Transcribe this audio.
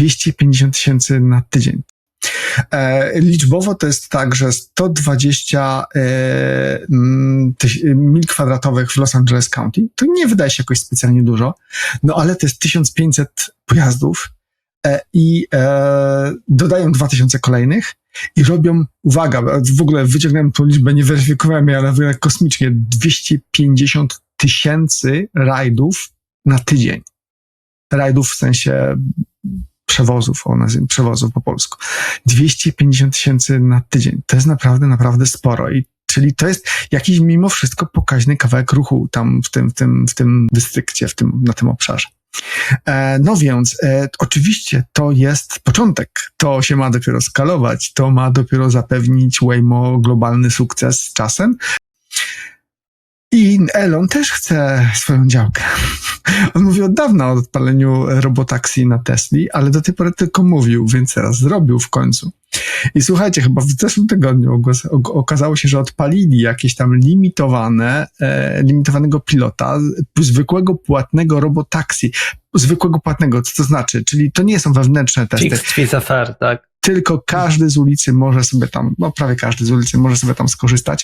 250 tysięcy na tydzień. E, liczbowo to jest tak, że 120 e, tyś, mil kwadratowych w Los Angeles County, to nie wydaje się jakoś specjalnie dużo, no ale to jest 1500 pojazdów e, i e, dodają 2000 kolejnych i robią, uwaga, w ogóle wyciągnąłem tą liczbę, nie weryfikowałem jej, ale wygląda kosmicznie, 250 tysięcy rajdów na tydzień. Rajdów w sensie przewozów, o nazwijmy, przewozów po polsku. 250 tysięcy na tydzień. To jest naprawdę, naprawdę sporo. I Czyli to jest jakiś mimo wszystko pokaźny kawałek ruchu tam w tym, w tym, w tym dystrykcie, w tym, na tym obszarze. E, no więc, e, oczywiście to jest początek. To się ma dopiero skalować, to ma dopiero zapewnić Waymo globalny sukces z czasem. I Elon też chce swoją działkę. On mówił od dawna o odpaleniu robotaksi na Tesli, ale do tej pory tylko mówił, więc teraz zrobił w końcu. I słuchajcie, chyba w zeszłym tygodniu okazało się, że odpalili jakieś tam limitowane, e, limitowanego pilota, zwykłego płatnego robotaksi. Zwykłego płatnego, co to znaczy? Czyli to nie są wewnętrzne testy. Tak. Tylko każdy z ulicy może sobie tam, no prawie każdy z ulicy może sobie tam skorzystać.